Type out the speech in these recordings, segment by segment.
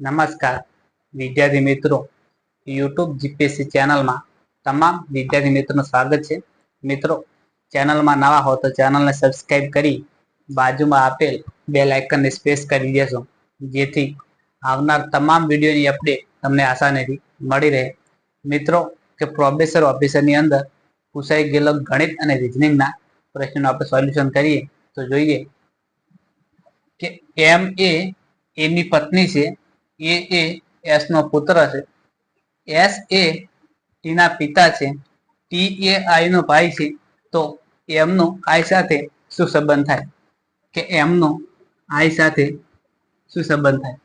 નમસ્કાર, વિદ્યાર્થી મિત્રો. યુટ્યુબ જીપીએસસી ચેનલમાં તમામ વિદ્યાર્થી મિત્રોનું સ્વાગત છે. મિત્રો, ચેનલમાં નવા હો તો ચેનલને સબસ્ક્રાઈબ કરી બાજુમાં આપેલ બે લાઇકનને સ્પેસ કરી દેશો જેથી આવનાર તમામ વિડીયોની અપડેટ તમને આસાનીથી મળી રહે. મિત્રો, કે પ્રોફેસર ઓફિસરની અંદર પૂછાઈ ગયેલો ગણિત અને રિઝનિંગના પ્રશ્નનું આપણે સોલ્યુશન કરીએ તો જોઈએ કે એમ એ એની પત્ની છે. એ એ એસ નો પુત્ર છે. એસ એ ટીના પિતા છે. ટી એ આઈ નો ભાઈ છે. તો એમનો આઈ સાથે શું સંબંધ થાય? કે એમનો આઈ સાથે શું સંબંધ થાય?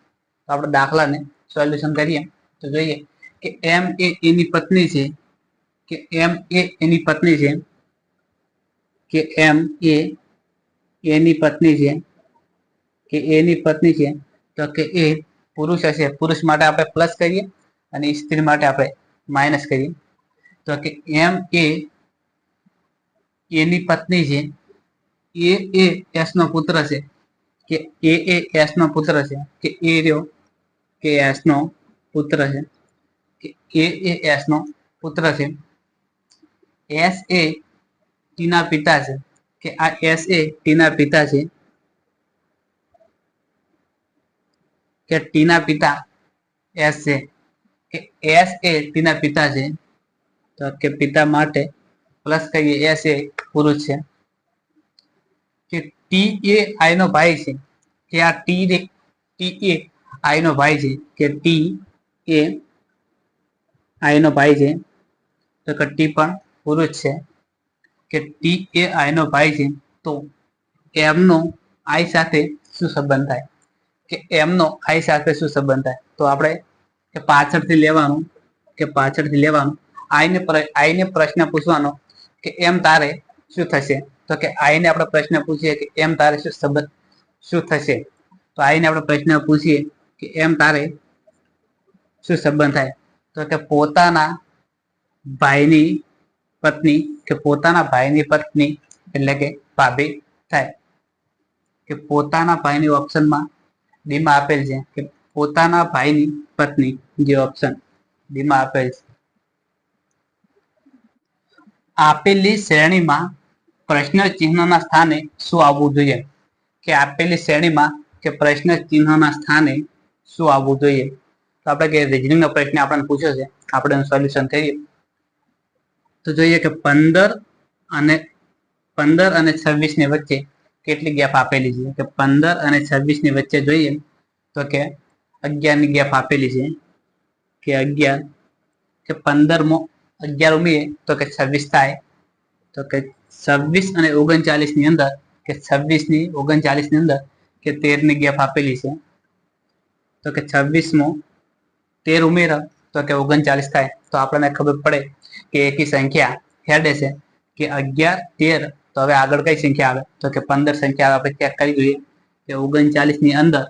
તો આપણે દાખલાને સોલ્યુશન કરીએ. તો જોઈએ કે એમ એ એની પત્ની છે. કે એમ એ એની પત્ની છે. કે એમ એ એની પત્ની છે. કે એની પત્ની છે. તો કે એ પુરુષ હશે, પુરુષ માટે આપણે પ્લસ કરીએ અને સ્ત્રી માટે આપણે માઇનસ કરીએ. તો કે એમ એ, એની પત્ની છે, એ એ એસ નો પુત્ર છે, કે એ એ એસ નો પુત્ર છે, કે એ રહ્યો, કે એસ નો પુત્ર છે, કે એ એ એસ નો પુત્ર છે. એસ એ ટીના પિતા છે, કે આ એસ એ ટીના પિતા છે કે ટીના પિતા એસ છે. એસ એ ટીના પિતા છે. તો કે પિતા માટે પ્લસ કહીએ એસ એ પુરુષ છે. કે ટી એ આઈ નો ભાઈ છે. કે આ ટી ટી એ આઈ નો ભાઈ છે. કે ટી એ આઈ નો ભાઈ છે. તો કે ટી પણ પુરુષ છે. કે ટી એ આઈ નો ભાઈ છે. તો એમનો આઈ સાથે શું સંબંધ થાય? કે એમનો આઈ સાથે શું સંબંધ થાય? તો આપણે કે પાછળથી લેવાનું, કે પાછળથી લેવાનું, આઈને આઈને પ્રશ્ન પૂછવાનો કે એમ તારે શું થશે? તો કે આઈને આપણે પ્રશ્ન પૂછીએ કે એમ તારે શું સંબંધ, શું થશે? તો આઈને આપણે પ્રશ્ન પૂછીએ કે એમ તારે શું સંબંધ થાય? તો કે પોતાના ભાઈની પત્ની, કે પોતાના ભાઈની પત્ની એટલે કે ભાભી થાય. કે પોતાના ભાઈની ઓપ્શનમાં ડીમાં આપેલ છે કે પોતાના ભાઈની પત્ની જે ઓપ્શન ડીમાં આપેલ છે. આપેલી શ્રેણીમાં પ્રશ્ન ચિહ્નના સ્થાને શું આવવું જોઈએ? કે આપેલી શ્રેણીમાં કે પ્રશ્ન ચિહ્નના સ્થાને શું આવવું જોઈએ? તો આપણે કે રિઝનિંગનો પ્રશ્ન આપણને પૂછ્યો છે. આપણે સોલ્યુશન કરીએ. તો જોઈએ કે પંદર અને પંદર અને છવ્વીસની વચ્ચે કેટલી ગેપ આપેલી છે? કે પંદર અને છવ્વીસની વચ્ચે જોઈએ તો કે અગિયારની ગેપ આપેલી છે. કે અગિયાર, કે પંદરમો અગિયાર ઉમીએ તો કે છવ્વીસ થાય. તો કે છવ્વીસ અને ઓગણચાલીસની અંદર, કે છવ્વીસની ઓગણચાલીસની અંદર કે તેરની ગેપ આપેલી છે. તો કે છવ્વીસ મો, તેર ઉમેર તો કે ઓગણચાલીસ થાય. તો આપણને ખબર પડે કે એકી સંખ્યા હેડે છે. કે અગિયાર, તેર તો હવે આગળ કઈ સંખ્યા આવે? તો કે પંદર સંખ્યા આપણે ચેક કરી જોઈએ. કે ઓગણચાલીસની અંદર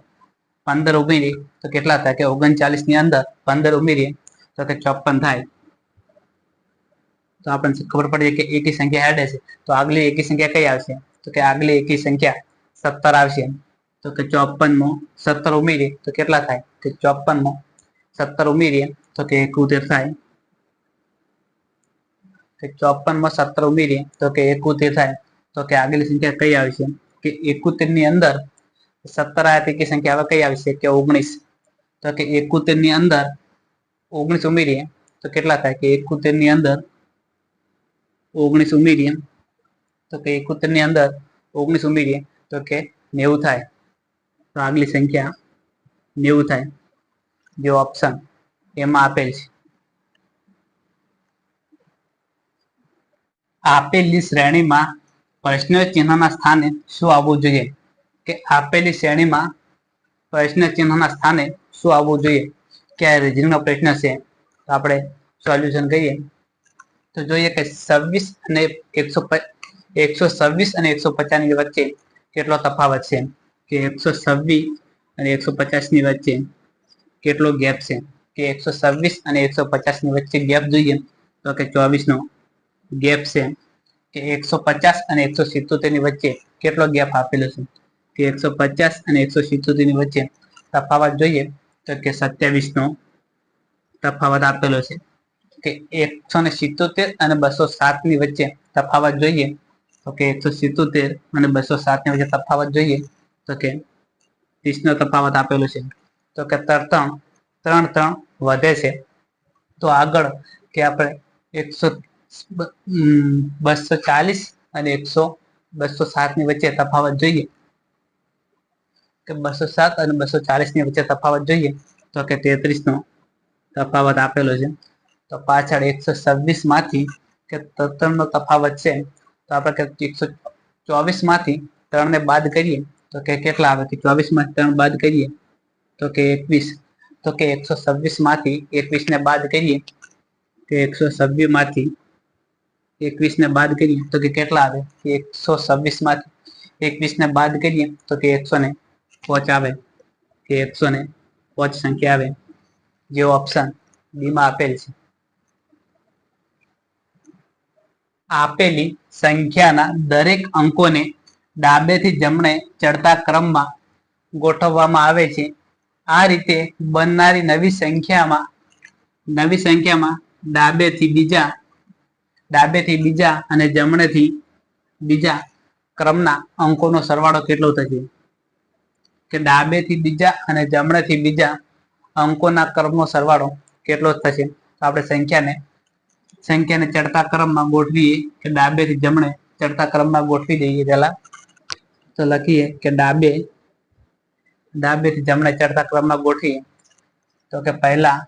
પંદર ઉમેરીએ, તો કેટલા થાય? કે ઓગણચાલીસની અંદર પંદર ઉમેરીએ, તો કે ચોપન થાય. તો આપણને ખબર પડે કે એકી સંખ્યા હેડે છે તો આગલી એકી સંખ્યા કઈ આવશે? તો કે આગલી એકી સંખ્યા સત્તર આવશે. તો કે ચોપનમાં સત્તર ઉમેરીએ, તો કેટલા થાય? કે ચોપનમાં સત્તર ઉમેરીએ, તો કે એકોતેર થાય. કે ચોપનમાં સત્તર ઉમેરીએ, તો કે એકોતેર થાય, તો કે આગલી સંખ્યા કઈ આવશે કે એકોતેરની અંદર સત્તર આયાતી પૈકી સંખ્યા હવે કઈ આવશે કે ઓગણીસ. તો કે એકોતેરની અંદર ઓગણીસ ઉમેરીએ, તો કેટલા થાય? કે એકોતેરની અંદર ઓગણીસ ઉમેરીએ, તો કે એકોતેરની અંદર ઓગણીસ ઉમેરીએ, તો કે નેવું થાય. તો આગલી સંખ્યા નેવું થાય. જે ઓપ્શન એમાં આપેલ છે. આપેલી શ્રેણીમાં પ્રશ્ન ચિહ્નના સ્થાને શું આવવું જોઈએ? કે આપેલી શ્રેણીમાં પ્રશ્ન ચિહ્નના સ્થાને શું આવવું જોઈએ? કે રીઝનિંગનો પ્રશ્ન છે? તો આપણે સોલ્યુશન કહીએ. તો જોઈએ કે છવ્વીસ અને એકસો એકસો છવ્વીસ અને એકસો પચાસની વચ્ચે કેટલો તફાવત છે? કે એકસો છવ્વીસ અને એકસો પચાસની વચ્ચે કેટલો ગેપ છે? કે એકસો છવ્વીસ અને એકસો પચાસની વચ્ચે ગેપ જોઈએ તો કે ચોવીસ નો ગેપ છે. કે એકસો પચાસ અને એકસો સિત્તોતેરની વચ્ચે કેટલો ગેપ આપેલો છે? કે એકસો પચાસ અને એકસો સિત્તોતેરની વચ્ચે તફાવત જોઈએ તો કે સત્યાવીસ નો તફાવત આપેલો છે. કે એકસો ને સિત્તોતેર અને બસો સાતની વચ્ચે તફાવત જોઈએ તો કે એકસો સિત્તોતેર અને બસો સાતની વચ્ચે તફાવત જોઈએ તો કે ત્રીસ નો તફાવત આપેલો છે. તો કે ત્રણ ત્રણ ત્રણ વધે છે. તો આગળ કે આપણે એકસો બસો ચાલીસ અને એકસો બસો સાતની વચ્ચે તફાવત જોઈએ. કે બસો સાત અને બસો ચાલીસની વચ્ચે તફાવત જોઈએ, તો કે તેત્રીસ નો તફાવત આપેલો છે. તો પાછળ એકસો છવ્વીસમાંથી કે ત્રણ નો તફાવત છે, તો આપણે કે એકસો ચોવીસમાંથી ત્રણ ને બાદ કરીએ, તો કે કેટલા આવે? કે ચોવીસમાંથી ત્રણ બાદ કરીએ, તો કે એકવીસ. તો કે એકસો છવ્વીસમાંથી એકવીસ ને બાદ કરીએ કે એકસો છવ્વીસમાંથી એકવીસ ને બાદ કરીએ તો કે કેટલા આવે? એકસો છવ્વીસમાંથી એકવીસ ને બાદ કરીએ તો કે એકસો ને પોચ આવે. કે એકસો ને પોચ સંખ્યા આવે. જે ઓપ્શન બી માં આપેલ છે. આપેલી સંખ્યાના દરેક અંકોને ડાબેથી જમણે ચડતા ક્રમમાં ગોઠવવામાં આવે છે. આ રીતે બનનારી નવી સંખ્યામાં નવી સંખ્યામાં ડાબેથી બીજા ડાબેથી બીજા અને જમણેથી બીજા ક્રમના અંકોનો સરવાળો કેટલો થશે? કે ડાબેથી બીજા અને જમણેથી બીજા અંકોના ક્રમનો સરવાળો કેટલો થશે? તો આપણે સંખ્યાને સંખ્યાને ચડતા ક્રમમાં ગોઠવીએ કે ડાબેથી જમણે ચડતા ક્રમમાં ગોઠવી દઈએ પેલા તો લખીએ કે ડાબે, ડાબેથી જમણે ચડતા ક્રમમાં ગોઠવીએ. તો કે પહેલા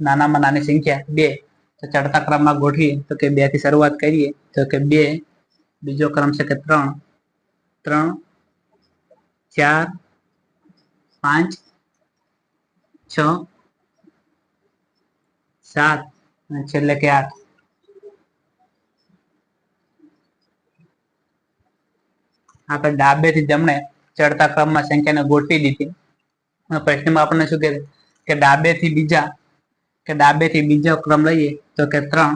નાનામાં નાની સંખ્યા બે તો ચડતા ક્રમમાં ગોઠવીએ તો કે બેથી શરૂઆત કરીએ, તો કે બે, બીજો ક્રમ છે કે ત્રણ. ત્રણ, ચાર, પાંચ, છ, સાત અને છેલ્લે કે આઠ. આપણે ડાબેથી જમણે ચડતા ક્રમમાં સંખ્યાને ગોઠવી દીધી. પ્રશ્નમાં આપણને શું કહે કે ડાબેથી બીજા કે ડાબેથી બીજો ક્રમ લઈએ તો કે ત્રણ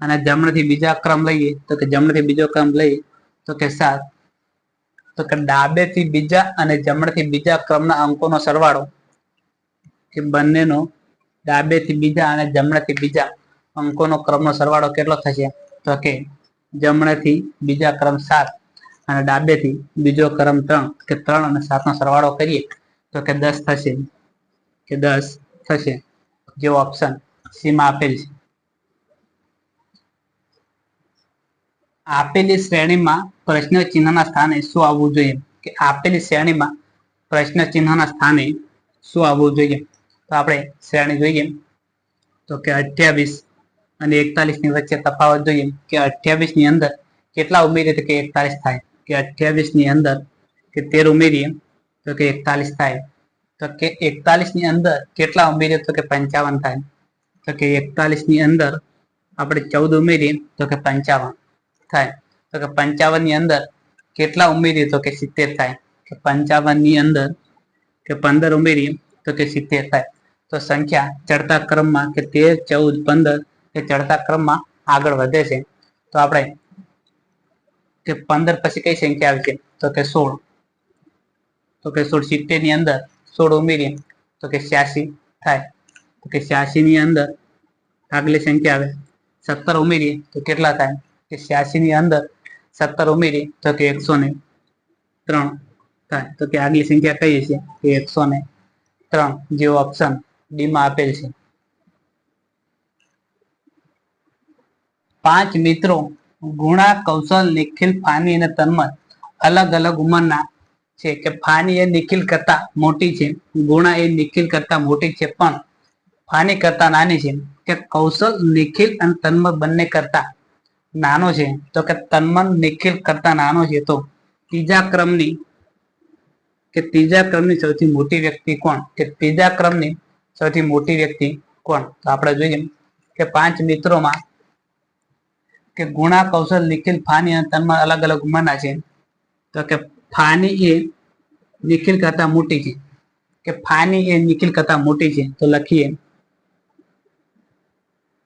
અને જમણેથી બીજા ક્રમ લઈએ તો કે જમણેથી બીજો ક્રમ લઈએ તો કે સાત. તો કે ડાબેથી બીજા અને જમણેથી બીજા ક્રમના અંકોનો સરવાળો કે બંનેનો ડાબેથી બીજા અને જમણેથી બીજા અંકોનો ક્રમનો સરવાળો કેટલો થશે? તો કે જમણેથી બીજા ક્રમ સાત અને ડાબેથી બીજો ક્રમ ત્રણ. કે ત્રણ અને સાતનો સરવાળો કરીએ તો કે દસ થશે. કે દસ થશે. જે ઓપ્શન સીમાં આપેલ છે. આપેલી શ્રેણીમાં પ્રશ્ન ચિહ્નના સ્થાને શું આવવું જોઈએ? કે આપેલી શ્રેણીમાં પ્રશ્ન ચિહ્નના સ્થાને શું આવવું જોઈએ? તો આપણે શ્રેણી જોઈએ. તો કે અઠ્યાવીસ અને એકતાલીસની વચ્ચે તફાવત જોઈએ. કે અઠ્યાવીસની અંદર કેટલા ઉમેરીએ તો કે એકતાલીસ થાય. કે અઠ્યાવીસની અંદર કે તેર ઉમેરીએ તો કે એકતાલીસ થાય. તો કે એકતાલીસની અંદર કેટલા ઉમેરીએ તો કે પંચાવન થાય. તો કે એકતાલીસની અંદર આપણે ચૌદ ઉમેરીએ તો કે પંચાવન થાય. તો કે પંચાવનની અંદર કેટલા ઉમેરીએ તો કે સિત્તેર થાય. કે પંચાવનની અંદર કે પંદર ઉમેરીએ તો કે સિત્તેર થાય. તો સંખ્યા ચડતા ક્રમમાં કે તેર, ચૌદ, પંદર એ ચડતા ક્રમમાં આગળ વધે છે. તો આપણે કે પંદર પછી કઈ સંખ્યા આવી છે? તો કે સોળ. તો કે સોળ સિત્તેરની અંદર સોળ ઉમેરીએ, તો કે છ્યાસી થાય. તો કે છ્યાસી ની અંદર આગલી સંખ્યા આવે, સત્તર ઉમેરીએ, તો કેટલા થાય? કે છ્યાસી ની અંદર સત્તર ઉમેરીએ, તો કે એકસો ને ત્રણ થાય. તો કે આગલી સંખ્યા કઈ છે કે એકસો ને ત્રણ જેવો ઓપ્શન ડી માં આપેલ છે. પાંચ મિત્રો ગુણા કૌશલ નિખિલ, ફાની અને તન્મત અલગ અલગ ઉંમરના છે કે ફાની એ નિખિલ કરતા મોટી છે, ગુણા એ નિખિલ કરતા મોટી છે, પણ ફાની કરતા નાની છે. કે કૌશલ, નિખિલ અને તન્મત બંને કરતા નાનો છે. તો કે તન્મન નિખિલ કરતા નાનો છે. તો ત્રીજા ક્રમની, કે ત્રીજા ક્રમની સૌથી મોટી વ્યક્તિ કોણ? કે ત્રીજા ક્રમની સૌથી મોટી વ્યક્તિ કોણ? તો આપણે જોઈએ કે પાંચ મિત્રોમાં કે ગુણા, કૌશલ, નિખિલ, ફાની અને તન્મન અલગ અલગ ઉંમરના છે. તો કે ફાની એ નિખિલ કરતા મોટી છે કે ફાની એ નિખિલ કરતા મોટી છે તો લખીએ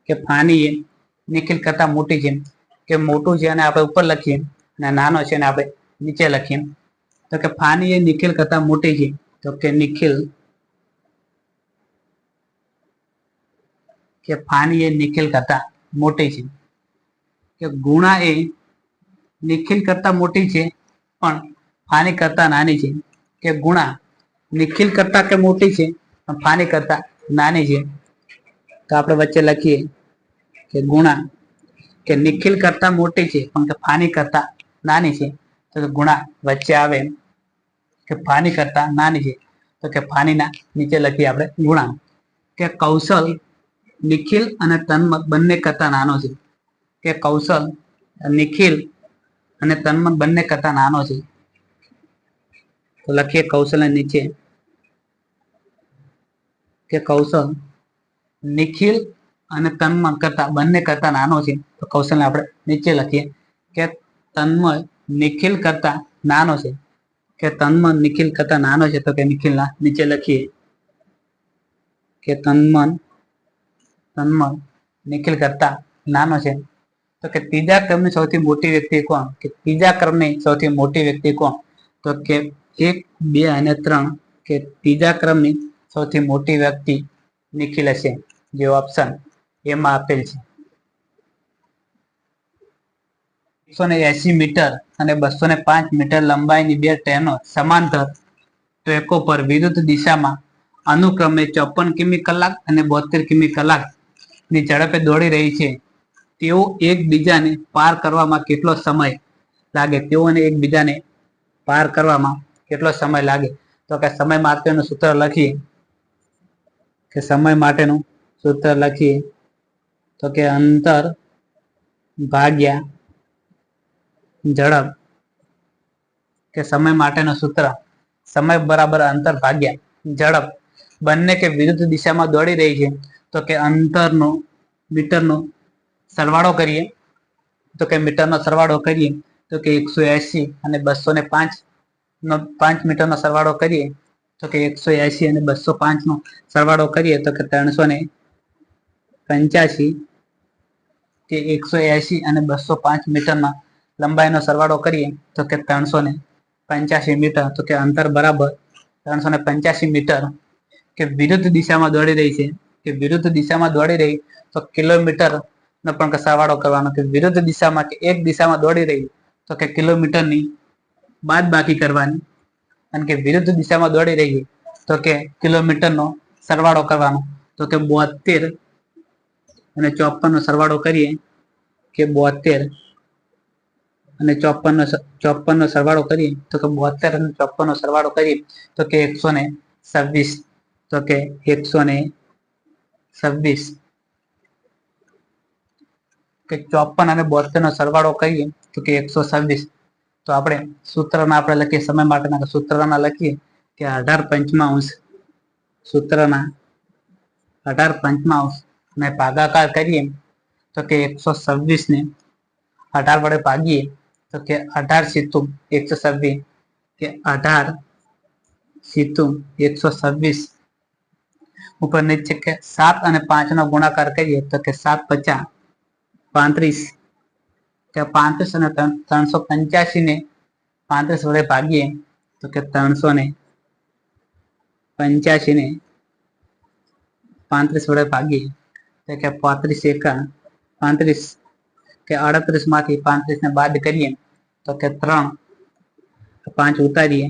કે ફાની એ નિખિલ કરતા મોટી છે કે મોટું છે અને આપણે ઉપર લખીએ અને નાનો છે અને આપણે નીચે લખીએ તો કે ફાની એ નિખિલ કરતા મોટી છે તો કે નિખિલ કે ફાની એ નિખિલ કરતા મોટી છે કે ગુણા એ નિખિલ કરતા મોટી છે પણ ફાની કરતા નાની છે કે ગુણા નિખિલ કરતા કે મોટી છે, પણ ફાની કરતા નાની છે. તો આપણે વચ્ચે લખીએ કે ગુણા કે નિખિલ કરતા મોટી છે, પણ કે ફાની કરતા નાની છે. તો ગુણા વચ્ચે આવે કે ફાની કરતા નાની છે. તો કે ફાનીના નીચે લખીએ આપણે ગુણા. કે કૌશલ, નિખિલ અને તન્મત બંને કરતા નાનો છે. કે કૌશલ, નિખિલ અને તન્મત બંને કરતા નાનો છે. તો લખીએ કૌશલ નીચે. કે કૌશલ નિખિલ અને તન્મય કરતા, બંને કરતા નાનો છે. તો કૌશલને આપણે નીચે લખીએ. કે તન્મય નિખિલ કરતા નાનો છે. કે તન્મય નિખિલ કરતા નાનો છે તો કે નિખિલ ના નીચે લખીએ. કે તન્મન તન્મય નિખિલ કરતા નાનો છે. તો કે ત્રીજા ક્રમની સૌથી મોટી વ્યક્તિ કોણ? કે ત્રીજા ક્રમની સૌથી મોટી વ્યક્તિ કોણ? તો કે એક, બે અને ત્રણ કે ત્રીજા ક્રમની સૌથી મોટી વ્યક્તિ નિખિલ હશે, જે ઓપ્શન એમાં આપેલ છે. એકસો ને એસી મીટર અને બસો ને પાંચ મીટર લંબાઈની બે ટ્રેનો સમાંતર ટ્રેકો પર વિરુદ્ધ દિશામાં અનુક્રમે ચોપન કિમી કલાક અને બોતેર કિમી કલાકની ઝડપે દોડી રહી છે. તેઓ એકબીજાને પાર કરવામાં કેટલો સમય લાગે? તેઓને એકબીજાને પાર કરવામાં કેટલો સમય લાગે? તો કે સમય માટેનું સૂત્ર લખીએ. કે સમય માટેનું સૂત્ર લખીએ. તો કે અંતર ભાગ્યા ઝડપ. કે સમય માટેનું સૂત્ર. સમય બરાબર અંતર ભાગ્યા ઝડપ. બંને કે વિરુદ્ધ દિશામાં દોડી રહી છે. તો કે અંતરનો મીટરનો સરવાળો કરીએ. તો કે મીટરનો સરવાળો કરીએ. તો કે એકસો એસી અને બસો ને પાંચ. પાંચ મીટરનો સરવાળો કરીએ, તો કે એકસો એસી અને બસો પાંચનો સરવાળો કરીએ, તો કે ત્રણસો ને પંચ્યાસી કે એકસો એસી અને બસો પાંચ મીટરના લંબાઈનો સરવાળો કરીએ, તો કે ત્રણસો ને પંચ્યાસી મીટર, તો કે અંતર બરાબર ત્રણસો ને પંચ્યાસી મીટર, કે વિરુદ્ધ દિશામાં દોડી રહી છે, કે વિરુદ્ધ દિશામાં દોડી રહી, તો કિલોમીટર નો પણ સરવાળો કરવાનો, કે વિરુદ્ધ દિશામાં કે એક દિશામાં દોડી રહી, તો કે કિલોમીટરની બાદ બાકી કરવાની. અને કે વિરુદ્ધ દિશામાં દોડી રહીએ તો કે કિલોમીટરનો સરવાળો કરવાનો. તો કે બોતેર અને ચોપનનો સરવાળો કરીએ કે બોતેર અને ચોપનનો ચોપનનો સરવાળો કરીએ તો કે બોતેર અને ચોપનનો સરવાળો કરીએ તો કે એકસો ને છવ્વીસ. તો કે એકસો ને છવ્વીસ. કે ચોપન અને બોતેર નો સરવાળો કરીએ તો કે એકસો છવ્વીસ. તો આપણે સૂત્રના આપણે લખીએ, સમય માટેના સૂત્રના લખીએ કે અઢાર પંચમાંશ સૂત્રના અઢાર પંચમાંશ ને ભાગાકાર કરીએ તો કે એકસો છવ્વીસ ને અઢાર વડે ભાગીએ તો કે અઢાર સીતુ એકસો છવ્વીસ કે અઢાર સીતુ એકસો છવ્વીસ. ઉપર નીચે કે સાત અને પાંચ નો ગુણાકાર કરીએ તો કે સાત પચાસ પાંત્રીસ. કે પાંત્રીસ અને ત્રણસો પંચ્યાસી ને પાંત્રીસ વડે ભાગીએ તો કે ત્રણસો ને પંચ્યાસી ને પાંત્રીસ વડે ભાગીએ તો કે પાંત્રીસ એકા, પાંત્રીસ કે અડત્રીસમાંથી પાંત્રીસ ને બાદ કરીએ તો કે ત્રણ પાંચ ઉતારીએ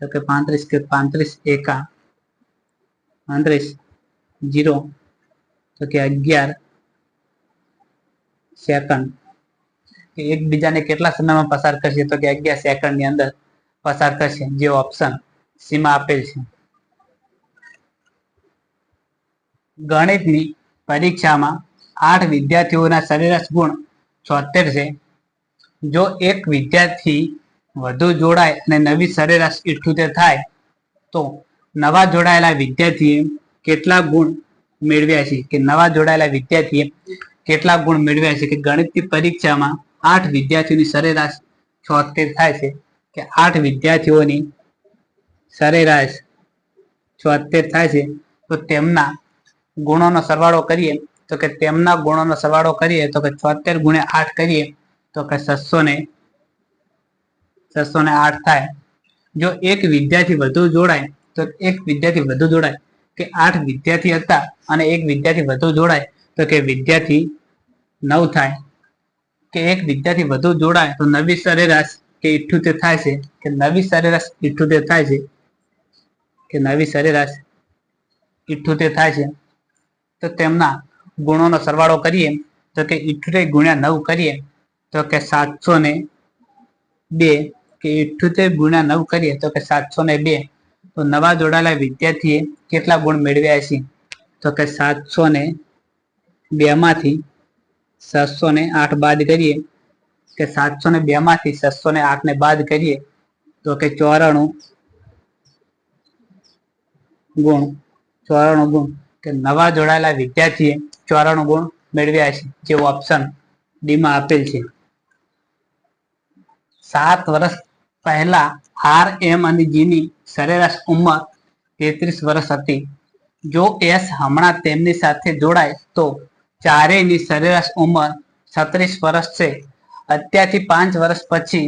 તો કે પાંત્રીસ કે પાંત્રીસ એકા, પાંત્રીસ જીરો, તો કે અગિયાર સેકન્ડ. કે એકબીજાને કેટલા સમયમાં પસાર કરશે? તો કે અગિયાર સેકન્ડની અંદર પસાર કરશે, જે ઓપ્શન સીમાં આપેલ છે. ગણિતની પરીક્ષામાં આઠ વિદ્યાર્થીઓના સરેરાશ ગુણ છોતેર છે. જો એક વિદ્યાર્થી વધુ જોડાય અને નવી સરેરાશ ઇઠ્યોતેર થાય, તો નવા જોડાયેલા વિદ્યાર્થીએ કેટલા ગુણ મેળવ્યા છે? કે નવા જોડાયેલા વિદ્યાર્થીએ કેટલા ગુણ મેળવ્યા છે? કે ગણિતની પરીક્ષામાં આઠ વિદ્યાર્થીઓની સરેરાશ છોતેર થાય છે કે આઠ વિદ્યાર્થીઓની સરેરાશ છોતેર થાય છે, તો તેમના ગુણોનો સરવાળો કરીએ, તો કે તેમના ગુણોનો સરવાળો કરીએ, તો કે છોતેર ગુણ્યા આઠ કરીએ, તો કે છસો ને છસો ને આઠ થાય. જો એક વિદ્યાર્થી વધુ જોડાય, તો એક વિદ્યાર્થી વધુ જોડાય, કે આઠ વિદ્યાર્થી હતા અને એક વિદ્યાર્થી વધુ જોડાય, તો કે વિદ્યાર્થી નવ થાય. કે એક વિદ્યાર્થી વધુ જોડાય તો નવી સરેરાશ કે ઇઠ્યોતેર થાય છે, કે નવી સરેરાશ ઇઠ્યોતેર થાય છે, કે નવી સરેરાશ ઇઠ્યોતેર થાય છે, તો તેમના ગુણોનો સરવાળો કરીએ, તો કે ઇઠ્યોતેર ગુણ્યા નવ કરીએ, તો કે સાતસો ને બે, કે ઇઠ્યોતેર ગુણ્યા નવ કરીએ, તો કે સાતસો ને બે, તો નવા જોડાયેલા વિદ્યાર્થીએ કેટલા ગુણ મેળવ્યા છે તો કે સાતસો ને બે માંથી સાતસો ને આઠ બાદ કરીએ કે સાતસો ને બે માંથી સાતસો ને આઠ ને બાદ કરીએ તો કે ચોરાણું ગુણ ચોરાણું ગુણ. કે નવા જોડાયેલા વિદ્યાર્થીએ ચોરાણું ગુણ મેળવ્યા છે જેવો ઓપ્શન ડી માં આપેલ છે. સાત વર્ષ પહેલા આર એમ અને જી ની સરેરાશ ઉંમર તેત્રીસ વર્ષ હતી. જો એસ હમણાં તેમની સાથે જોડાય તો ચારેયની સરેરાશ ઉંમર છત્રીસ વર્ષ છે. અત્યારથી પાંચ વર્ષ પછી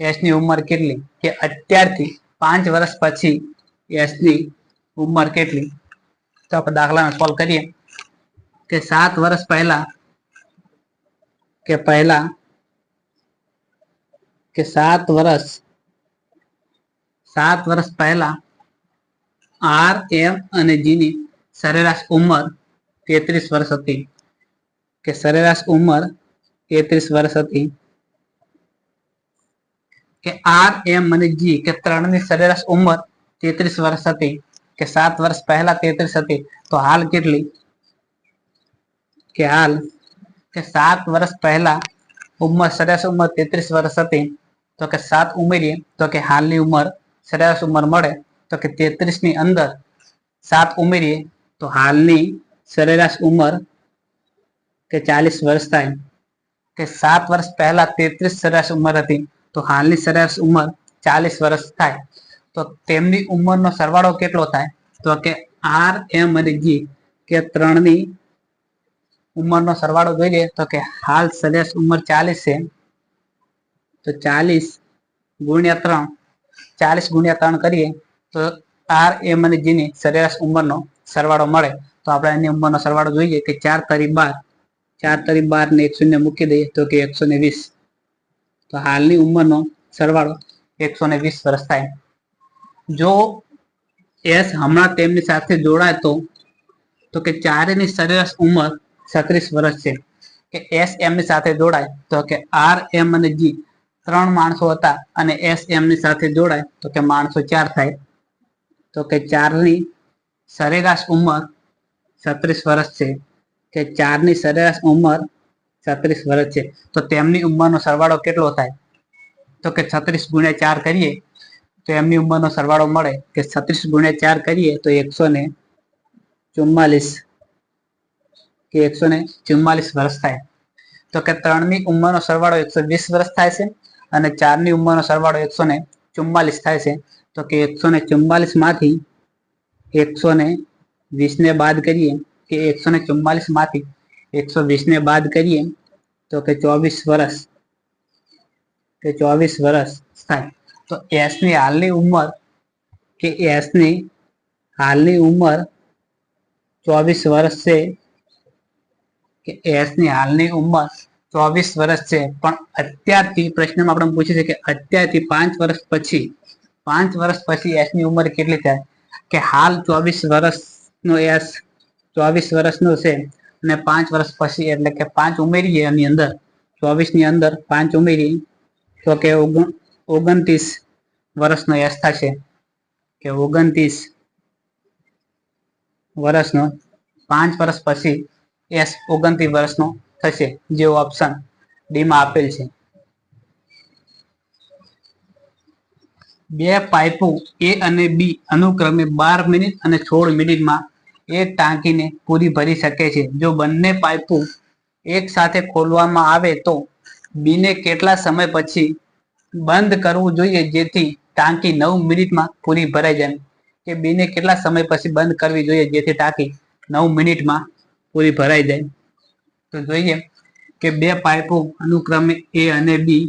એસની ઉંમર કેટલી? કે અત્યારથી પાંચ વર્ષ પછી એસની ઉંમર કેટલી? તો આપણે દાખલાને સોલ્વ કરીએ. કે સાત વર્ષ પહેલા, કે પહેલા, કે સાત વર્ષ સાત વર્ષ પહેલા આર, એમ અને જી ની સરેરાશ ઉંમર તેત્રીસ વર્ષ હતી. કે સરેરાશ ઉંમર તેત્રીસ વર્ષ હતી કે આર એમ અને જી કે ત્રણની સરેરાશ ઉંમર તેત્રીસ વર્ષ હતી કે સાત વર્ષ પહેલા તેત્રીસ હતી તો હાલ કેટલી કે હાલ કે સાત વર્ષ પહેલા ઉંમર સરેરાશ ઉંમર તેત્રીસ વર્ષ હતી તો કે સાત ઉમેરીએ તો કે હાલની ઉંમર સરેરાશ ઉંમર મળે તો કે તેત્રીસની અંદર સાત ઉમેરીએ તો હાલની સરેરાશ ઉંમર કે ચાલીસ વર્ષ થાય, કે સાત વર્ષ પહેલા તેત્રીસ સરેરાશ ઉંમર હતી, તો હાલની સરેરાશ ઉંમર ચાલીસ વર્ષ થાય. તો તેમની ઉંમરનો સરવાળો કેટલો થાય? તો કે આર એમ અને જી, કે ત્રણની ઉંમરનો સરવાળો જોઈએ તો કે હાલ સરેરાશ ઉંમર ચાલીસ છે. તો ચાલીસ ગુણ્યા ત્રણ, ચાલીસ ગુણ્યા ત્રણ કરીએ, તો આર એમ અને જીની સરેરાશ ઉંમરનો સરવાળો મળે. તો આપણે એની ઉંમરનો સરવાળો જોઈએ કે ચાર તરી બાર. ચાર તરી બાર ને એક શૂન્ય મૂકી દઈએ તો કે એકસો ને વીસ. તો હાલની ઉંમરનો સરવાળો એકસો ને વીસ વર્ષ થાય. જો એસ હમણાં તેમની સાથે જોડાય તો તો કે ચારેની સરેરાશ ઉંમર છત્રીસ વર્ષ છે. કે એસ એમની સાથે જોડાય તો કે આર, એમ અને જી ત્રણ માણસો હતા અને એસ એમની સાથે જોડાય તો કે માણસો ચાર થાય. તો કે ચારની સરેરાશ ઉંમર છત્રીસ વર્ષ છે. કે ચારની સરેરાશ ઉંમર છત્રીસ વર્ષ છે. તો તેમની ઉંમરનો સરવાળો કેટલો થાય? તો કે છત્રીસ ગુણ્યા ચાર કરીએ, તો એમની ઉંમરનો સરવાળો મળે કે છત્રીસ ગુણ્યા ચાર કરીએ તો એકસો ને ચુમ્માલીસ કે એકસો ને ચુમ્માલીસ વર્ષ થાય. તો કે ત્રણની ઉંમરનો સરવાળો એકસો વીસ વર્ષ થાય છે અને ચારની ઉંમરનો સરવાળો એકસો ને ચુમ્માલીસ થાય છે. તો કે એકસો ને ચુમ્માલીસમાંથી એકસો ને વીસ ને બાદ કરીએ કે એકસો ને ચુમ્માલીસમાંથી એકસો વીસ ને બાદ કરીએ, તો કે ચોવીસ વર્ષ કે ચોવીસ વર્ષ થાય. તો એસની હાલની ઉંમર, કે એસની હાલની ઉંમર ચોવીસ વર્ષ છે, કે એસની હાલની ઉંમર ચોવીસ વર્ષ છે. પણ અત્યારથી પ્રશ્નમાં આપણે પૂછ્યું છે કે અત્યારથી પાંચ વર્ષ પછી, પાંચ વર્ષ પછી એસની ઉંમર કેટલી થાય? કે હાલ ચોવીસ વર્ષનો એસ ચોવીસ વર્ષનો છે અને પાંચ વર્ષ પછી એટલે કે પાંચ ઉમેરીએ એની અંદર ચોવીસની અંદર પાંચ ઉમેરી, તો કે ઓગણત્રીસ વર્ષનો એસ થશે. કે ઓગણત્રીસ વર્ષનો, પાંચ વર્ષ પછી એસ ઓગણત્રીસ વર્ષનો થશે, જે ઓપ્શન ડી માં આપેલ છે. બે પાઇપો એ અને બી અનુક્રમે બાર મિનિટ અને સોળ મિનિટમાં એક ટાંકીને પૂરી ભરી શકે છે. જો બંને પાઇપો એક સાથે ખોલવામાં આવે તો બીને કેટલા સમય પછી બંધ કરવું જોઈએ જેથી ટાંકી નવ મિનિટમાં પૂરી ભરાઈ જાય? કે બીને કેટલા સમય પછી બંધ કરવી જોઈએ જેથી ટાંકી નવ મિનિટમાં પૂરી ભરાઈ જાય? તો જોઈએ કે બે પાઇપો અનુક્રમે એ અને બી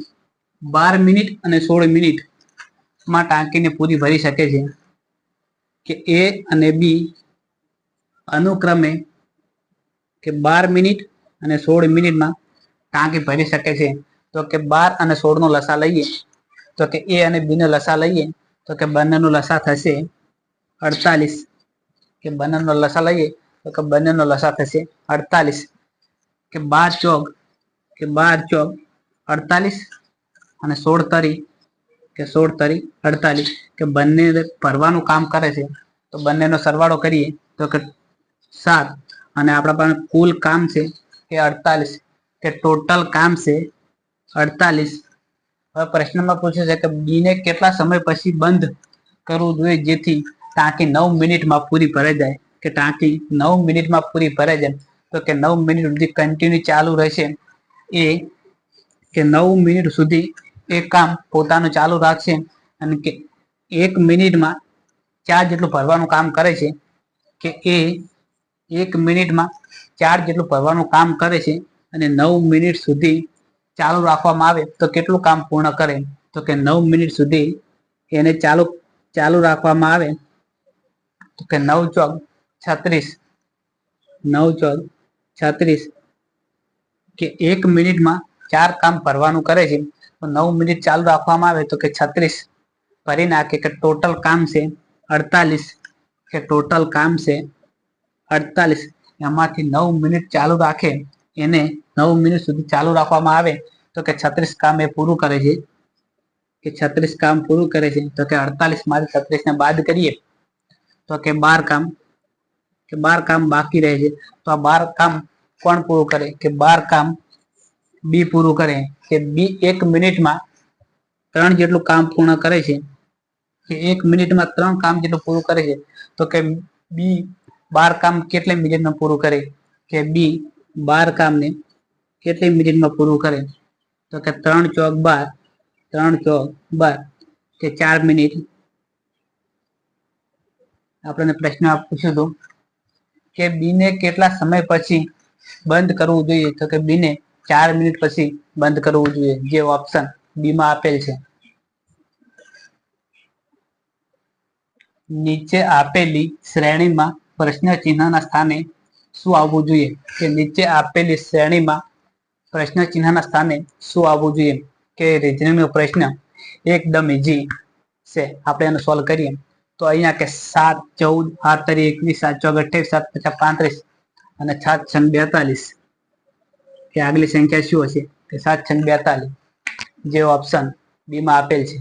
બાર મિનિટ અને સોળ મિનિટમાં ટાંકીને પૂરી ભરી શકે છે. કે એ અને બી અનુક્રમે કે બાર મિનિટ અને સોળ મિનિટમાં ટાંકી ભરી શકે છે. તો કે બાર અને સોળ નો લસા લઈએ, તો કે એ અને બી નો લસા લઈએ, તો કે બંનેનો લસા થશે અડતાલીસ. કે બંનેનો લસા લઈએ, તો કે બંનેનો લસા થશે અડતાલીસ. કે બાર ચોક, કે બાર ચોક અડતાલીસ અને સોળ તરી, કે સોળ તરી અડતાલીસ. કે બંને ભરવાનું કામ કરે છે, તો બંનેનો સરવાળો કરીએ, તો કે સાત અને આપણા પાસે કુલ કામ છે કે અડતાલીસ. કે ટોટલ કામ છે અડતાલીસ. હવે પ્રશ્નમાં પૂછે છે કે બીને કેટલા સમય પછી બંધ કરવું જોઈએ જેથી ટાંકી નવ મિનિટમાં પૂરી ભરાઈ જાય? કે ટાંકી નવ મિનિટમાં પૂરી ભરાઈ જાય? તો કે નવ મિનિટ સુધી કન્ટિન્યુ ચાલુ રહેશે એ કે નવ મિનિટ સુધી એ કામ પોતાનું ચાલુ રાખશે અને કે એક મિનિટમાં ચાર જેટલું ભરવાનું કામ કરે છે કે એ એક મિનિટમાં ચાર જેટલું ભરવાનું કામ કરે છે અને નવ મિનિટ સુધી ચાલુ રાખવામાં આવે તો કેટલું કામ પૂર્ણ કરે? તો કે નવ મિનિટ સુધી એને ચાલુ ચાલુ રાખવામાં આવે તો કે નવ ચોક છત્રીસ, નવ ચોક છત્રીસ કે એક મિનિટમાં ચાર કામ ભરવાનું કરે છે. તો નવ મિનિટ ચાલુ રાખવામાં આવે તો કે છત્રીસ ભરી નાખે કે ટોટલ કામ છે અડતાલીસ, કે ટોટલ કામ છે અડતાલીસ. એમાંથી નવ મિનિટ ચાલુ રાખે, એને નવ મિનિટ સુધી ચાલુ રાખવામાં આવે, તો કે છત્રીસ કામ એ પૂરું કરે છે. કે છત્રીસ કામ પૂરું કરે છે, તો કે અડતાલીસમાંથી છત્રીસ ને બાદ કરીએ, તો કે બાર કામ, કે બાર કામ બાકી રહે છે, તો આ બાર કામ કોણ પૂરું કરે? કે બાર કામ બી પૂરું કરે. કે બી એક મિનિટમાં ત્રણ જેટલું કામ પૂર્ણ કરે છે, કે એક મિનિટમાં ત્રણ કામ જેટલું પૂરું કરે છે, તો કે બી બાર કામ કેટલી મિનિટમાં પૂરું કરે? કે બી, બાર કામને કેટલી મિનિટમાં પૂરું કરે? તો કે ત્રણ ચોક બાર, ત્રણ ચોક બાર, કે ચાર મિનિટ. આપણને પ્રશ્ન પૂછ્યો હતો કે બીને કેટલા સમય પછી બંધ કરવું જોઈએ? તો કે બીને ચાર મિનિટ પછી બંધ કરવું જોઈએ, જે ઓપ્શન બી માં આપેલ છે. નીચે આપેલી શ્રેણીમાં પ્રશ્ન ચિહ્નના સ્થાને શું આવવું જોઈએ? કે નીચે આપેલી શ્રેણીમાં પ્રશ્ન ચિહ્નના સ્થાને શું આવવું જોઈએ? કે રીઝનિંગ નો પ્રશ્ન એકદમ ઇઝી છે. આપણે એનો સોલ્વ કરીએ. તો અહીંયા કે સાત, ચૌદ, આઠ તરી એકવીસ, સાત ચોક અઠ્યાવીસ સાત, પચાસ, પાંત્રીસ અને સાત છંગ બેતાલીસ. કે આગલી સંખ્યા શું હશે? કે સાત છંગ બેતાલીસ. જે ઓપ્શન બીમાં આપેલ છે.